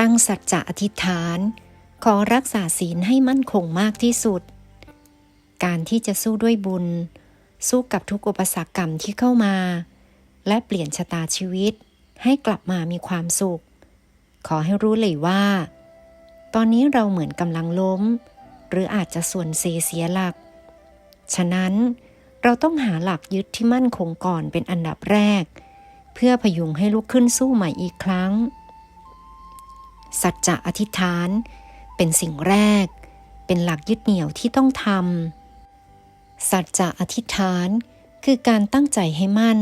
ตั้งสัจจะอธิษฐาน ขอรักษาศีลให้มั่นคงมากที่สุด การที่จะสู้ด้วยบุญ สู้กับทุกอุปสรรคกรรมที่เข้ามา และเปลี่ยนชะตาชีวิตให้กลับมามีความสุข ขอให้รู้เลยว่า ตอนนี้เราเหมือนกำลังล้ม หรืออาจจะส่วนเซเสียหลัก ฉะนั้นเราต้องหาหลักยึดที่มั่นคงก่อนเป็นอันดับแรก เพื่อพยุงให้ลุกขึ้นสู้ใหม่อีกครั้ง สัจจะอธิษฐาน เป็นสิ่งแรก เป็นหลักยึดเหนี่ยวที่ต้องทำสัจจะอธิษฐานคือการตั้งใจให้มั่น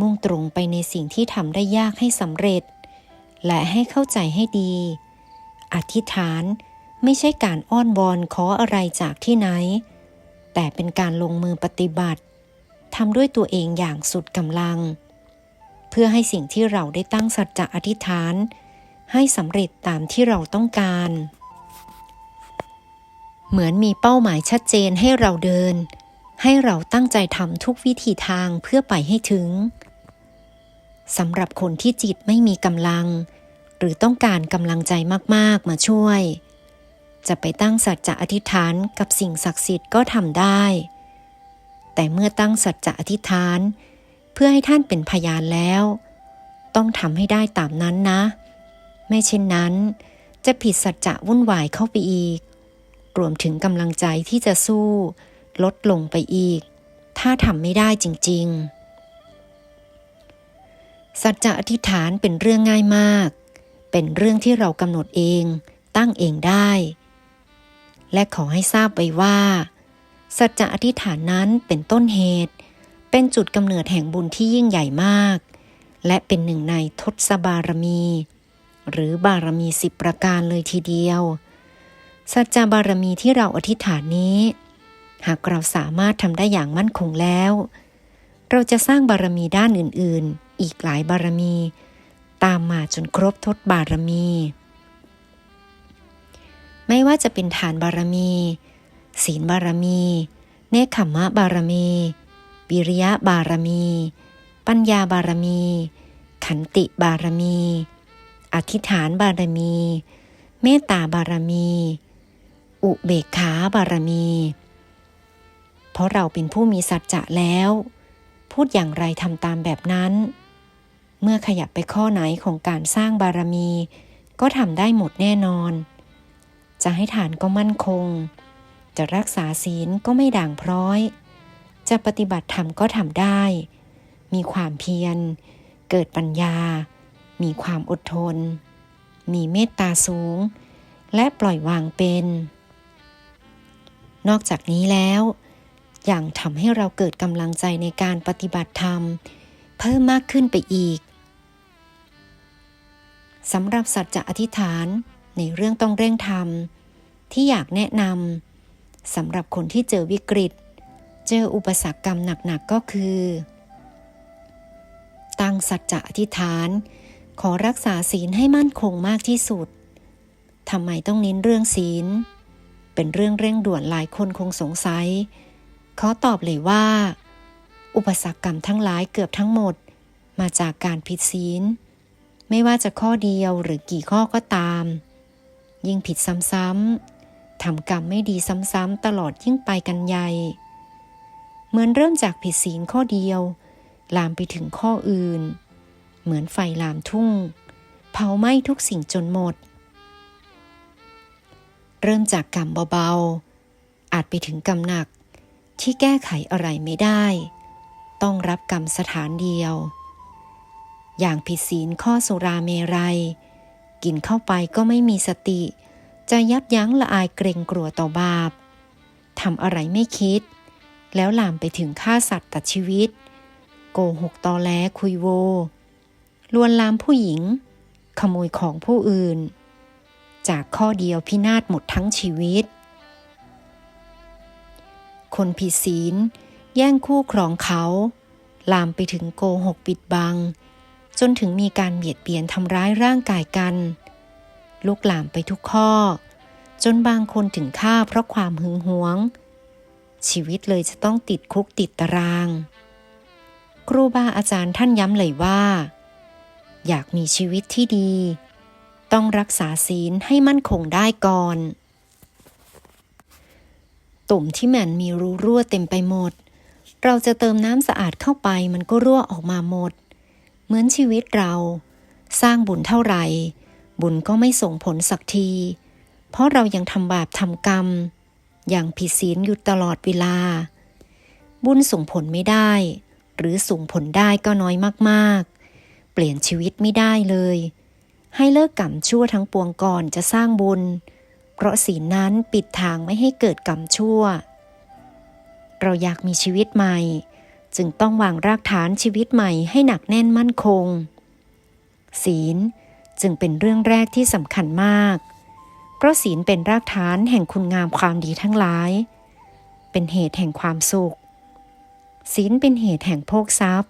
มุ่งตรงไปในสิ่งที่ทำได้ยากให้สำเร็จ และให้เข้าใจให้ดี อธิษฐานไม่ใช่การอ้อนวอนขออะไรจากที่ไหน แต่เป็นการลงมือปฏิบัติทำด้วยตัวเองอย่างสุดกำลัง เพื่อให้สิ่งที่เราได้ตั้งสัจจะอธิษฐาน ให้สำเร็จตามที่เราต้องการ เหมือนมีเป้าหมายชัดเจนให้เราเดิน ให้เราตั้งใจทำทุกวิธีทางเพื่อไปให้ถึงสำหรับคนที่จิตไม่มีกำลัง หรือต้องการกำลังใจมากๆมาช่วย จะไปตั้งสัจจะอธิษฐานกับสิ่งศักดิ์สิทธิ์ก็ทำได้ แต่เมื่อตั้งสัจจะอธิษฐาน เพื่อให้ท่านเป็นพยานแล้ว ต้องทำให้ได้ตามนั้นนะ ไม่เช่นนั้น จะผิดสัจจะวุ่นวายเข้าไปอีก รวมถึงกำลังใจที่จะสู้ ลดลงไปอีก ถ้าทำไม่ได้จริง ๆ สัจจะอธิษฐานเป็นเรื่องง่ายมาก เป็นเรื่องที่เรากำหนดเองตั้งเองได้ และขอให้ทราบไว้ว่า สัจจะอธิษฐานนั้นเป็นต้นเหตุ เป็นจุดกำเนิดแห่งบุญที่ยิ่งใหญ่มาก และเป็นหนึ่งในทศบารมี หรือบารมีสิบประการเลยทีเดียว สัจจบารมีที่เราอธิษฐานนี้ หากเราสามารถทำได้อย่างมั่นคงแล้ว เราจะสร้างบารมีด้านอื่น ๆ อีกหลายบารมี ตามมาจนครบทศบารมี ไม่ว่าจะเป็นฐานบารมี ศีลบารมี เนคขมะบารมีวิริยะบารมี ปัญญาบารมี ขันติบารมี อธิษฐานบารมี เมตตาบารมี อุเบกขาบารมี เพราะเราเป็นผู้มีสัจจะแล้ว พูดอย่างไรทำตามแบบนั้น เมื่อขยับไปข้อไหนของการสร้างบารมี ก็ทำได้หมดแน่นอน จะให้ฐานก็มั่นคง จะรักษาศีลก็ไม่ด่างพร้อย จะปฏิบัติธรรมก็ทำได้ มีความเพียร เกิดปัญญา มีความอดทน มีเมตตาสูง และปล่อยวางเป็น นอกจากนี้แล้วอย่างทำให้เราเกิดกำลังใจในการปฏิบัติธรรม เพิ่มมากขึ้นไปอีกสำหรับสัจจะอธิษฐานในเรื่องต้องเร่งทำที่อยากแนะนำสำหรับคนที่เจอวิกฤต เจออุปสรรคกรรมหนักๆก็คือ ตั้งสัจจะอธิษฐาน ขอรักษาศีลให้มั่นคงมากที่สุดทำไมต้องเน้นเรื่องศีล เป็นเรื่องเร่งด่วนหลายคนคงสงสัย ขอตอบเลยว่า อุปสรรคกรรมทั้งหลายเกือบทั้งหมด มาจากการผิดศีล ไม่ว่าจะข้อเดียวหรือกี่ข้อก็ตาม ยิ่งผิดซ้ำๆทำกรรมไม่ดีซ้ำๆตลอดยิ่งไปกันใหญ่ เหมือนเริ่มจากผิดศีลข้อเดียว ลามไปถึงข้ออื่น เหมือนไฟลามทุ่ง เผาไหม้ทุกสิ่งจนหมด เริ่มจากกรรมเบาๆ อาจไปถึงกรรมหนักที่แก้ไขอะไรไม่ได้ ต้องรับกรรมสถานเดียว อย่างผิดศีลข้อสุราเมรัย กินเข้าไปก็ไม่มีสติ จะยับยั้งละอายเกรงกลัวต่อบาปทำอะไรไม่คิด แล้วลามไปถึงฆ่าสัตว์ตัดชีวิต โกหกตอแลคุยโว ลวนลามผู้หญิง ขโมยของผู้อื่น จากข้อเดียวพินาศหมดทั้งชีวิต คนผิดศีล แย่งคู่ครองเขา ลามไปถึงโกหกปิดบัง จนถึงมีการเบียดเบียนทำร้ายร่างกายกัน ลุกลามไปทุกข้อ จนบางคนถึงฆ่าเพราะความหึงหวง ชีวิตเลยจะต้องติดคุกติดตาราง ครูบาอาจารย์ท่านย้ำเลยว่า อยากมีชีวิตที่ดี ต้องรักษาศีลให้มั่นคงได้ก่อน ตุ่มที่แมันมีรูรั่วเต็มไปหมด เราจะเติมน้ำสะอาดเข้าไปมันก็รั่วออกมาหมด เหมือนชีวิตเรา สร้างบุญเท่าไหร่ บุญก็ไม่ส่งผลสักที เพราะเรายังทำบาปทำกรรม อย่างผิดศีลอยู่ตลอดเวลา บุญส่งผลไม่ได้ หรือส่งผลได้ก็น้อยมากๆ เปลี่ยนชีวิตไม่ได้เลย ให้เลิกกรรมชั่วทั้งปวงก่อนจะสร้างบุญ เพราะศีลนั้นปิดทางไม่ให้เกิดกรรมชั่ว เราอยากมีชีวิตใหม่ จึงต้องวางรากฐานชีวิตใหม่ให้หนักแน่นมั่นคง ศีลจึงเป็นเรื่องแรกที่สำคัญมาก เพราะศีลเป็นรากฐานแห่งคุณงามความดีทั้งหลาย เป็นเหตุแห่งความสุข ศีลเป็นเหตุแห่งโภคทรัพย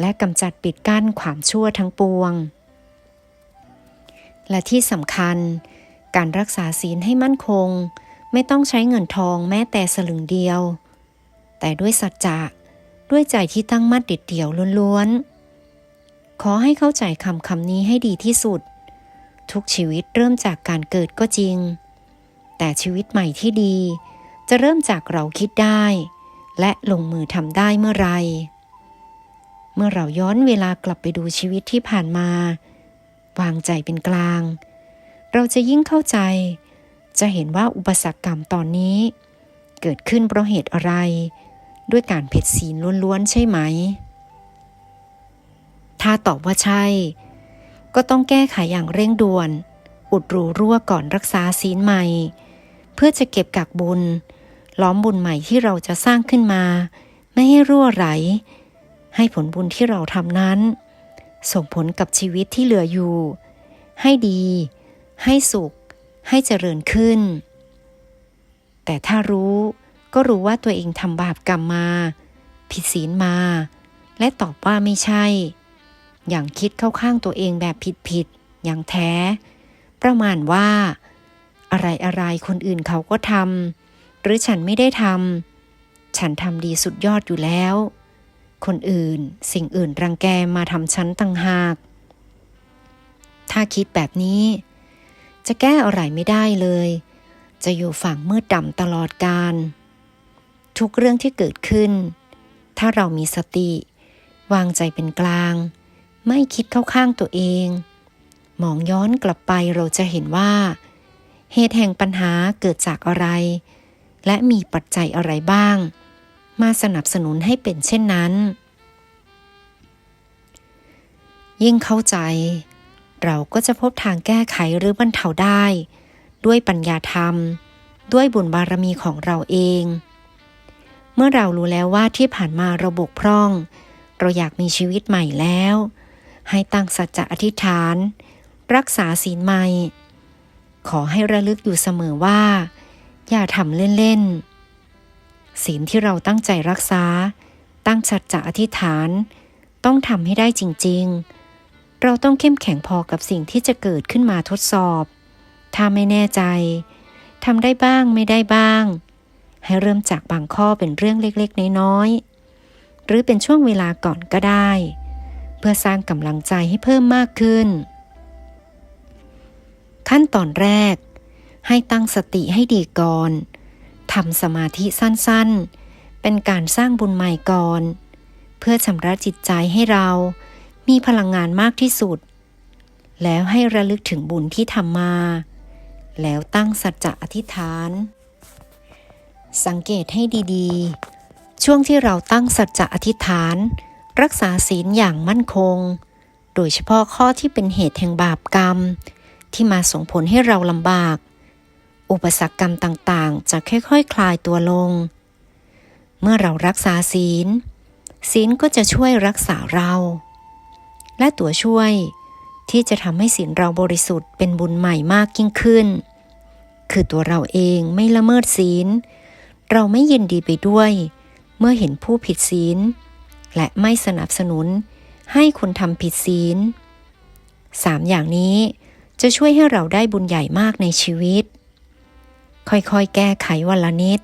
และกำจัดปิดกั้นความชั่วทั้งปวง และที่สำคัญ การรักษาศีลให้มั่นคง ไม่ต้องใช้เงินทองแม้แต่สลึงเดียว แต่ด้วยสัจจะด้วยใจที่ตั้งมั่นเด็ดเดี่ยวล้วนๆ ขอให้เข้าใจคำคำนี้ให้ดีที่สุด ทุกชีวิตเริ่มจากการเกิดก็จริง แต่ชีวิตใหม่ที่ดี จะเริ่มจากเราคิดได้ และลงมือทำได้เมื่อไรเมื่อเราย้อนเวลากลับไปดูชีวิตที่ผ่านมา วางใจเป็นกลาง เราจะยิ่งเข้าใจ จะเห็นว่าอุปสรรคกรรมตอนนี้ เกิดขึ้นเพราะเหตุอะไร ด้วยการเผิดศีลล้วนๆใช่ไหม ถ้าตอบว่าใช่ ก็ต้องแก้ไขอย่างเร่งด่วน อุดรูรั่วก่อนรักษาศีลใหม่ เพื่อจะเก็บกักบุญ ล้อมบุญใหม่ที่เราจะสร้างขึ้นมา ไม่ให้รั่วไหล ให้ผลบุญที่เราทำนั้น ส่งผลกับชีวิตที่เหลืออยู่ ให้ดี ให้สุข ให้เจริญขึ้น แต่ถ้ารู้ก็รู้ว่าตัวเองทำบาปกรรมมา ผิดศีลมา และตอบว่าไม่ใช่ อย่างคิดเข้าข้างตัวเองแบบผิดๆอย่างแท้ ประมาณว่า อะไรอะไรคนอื่นเขาก็ทำหรือฉันไม่ได้ทำฉันทำดีสุดยอดอยู่แล้ว คนอื่น สิ่งอื่นรังแกมาทำฉันต่างหาก ถ้าคิดแบบนี้ จะแก้อะไรไม่ได้เลย จะอยู่ฝั่งมืดดำตลอดกาลทุกเรื่องที่เกิดขึ้น ถ้าเรามีสติ วางใจเป็นกลาง ไม่คิดเข้าข้างตัวเอง มองย้อนกลับไปเราจะเห็นว่า เหตุแห่งปัญหาเกิดจากอะไร และมีปัจจัยอะไรบ้าง มาสนับสนุนให้เป็นเช่นนั้น ยิ่งเข้าใจ เราก็จะพบทางแก้ไขหรือบรรเทาได้ ด้วยปัญญาธรรม ด้วยบุญบารมีของเราเอง เมื่อเรารู้แล้วว่าที่ผ่านมาเราบกพร่อง เราอยากมีชีวิตใหม่แล้ว ให้ตั้งสัจจะอธิษฐาน รักษาศีลใหม่ ขอให้ระลึกอยู่เสมอว่า อย่าทำเล่นๆ ศีลที่เราตั้งใจรักษา ตั้งสัจจะอธิษฐาน ต้องทำให้ได้จริง ๆ เราต้องเข้มแข็งพอกับสิ่งที่จะเกิดขึ้นมาทดสอบ ถ้าไม่แน่ใจทำได้บ้างไม่ได้บ้าง ให้เริ่มจากบางข้อเป็นเรื่องเล็กๆ น้อยๆ หรือเป็นช่วงเวลาก่อนก็ได้ เพื่อสร้างกำลังใจให้เพิ่มมากขึ้น ขั้นตอนแรก ให้ตั้งสติให้ดีก่อน ทำสมาธิสั้นๆ เป็นการสร้างบุญใหม่ก่อน เพื่อชำระจิตใจให้เรามีพลังงานมากที่สุด แล้วให้ระลึกถึงบุญที่ทำมา แล้วตั้งสัจจะอธิษฐาน สังเกตให้ดีๆ ช่วงที่เราตั้งสัจจะอธิษฐาน รักษาศีลอย่างมั่นคง โดยเฉพาะข้อที่เป็นเหตุแห่งบาปกรรม ที่มาส่งผลให้เราลำบาก อุปสรรคกรรมต่างๆ จะค่อยๆคคลายตัวลง เมื่อเรารักษาศีล ศีลก็จะช่วยรักษาเรา และตัวช่วยที่จะทำให้ศีลเราบริสุทธิ์เป็นบุญใหม่มากยิ่งขึ้น คือตัวเราเองไม่ละเมิดศีล เราไม่ยินดีไปด้วย เมื่อเห็นผู้ผิดศีล และไม่สนับสนุนให้คนทำผิดศีลสามอย่างนี้จะช่วยให้เราได้บุญใหญ่มากในชีวิต ค่อยๆ แก้ไขวันละนิด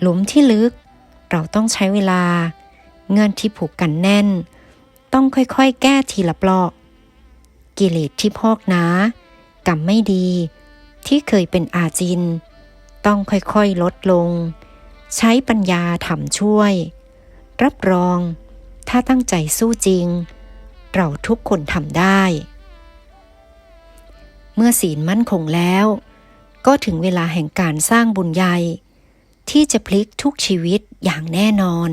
หลุมที่ลึก เราต้องใช้เวลา เงินที่ผูกกันแน่น ต้องค่อยๆ แก้ทีละเปลาะกิเลสที่พอกหนากรรมไม่ดี ที่เคยเป็นอาจิน ต้องค่อยๆ ลดลง ใช้ปัญญาทำช่วย รับรอง ถ้าตั้งใจสู้จริง เราทุกคนทำได้ เมื่อศีลมั่นคงแล้ว ก็ถึงเวลาแห่งการสร้างบุญใหญ่ ที่จะพลิกทุกชีวิตอย่างแน่นอน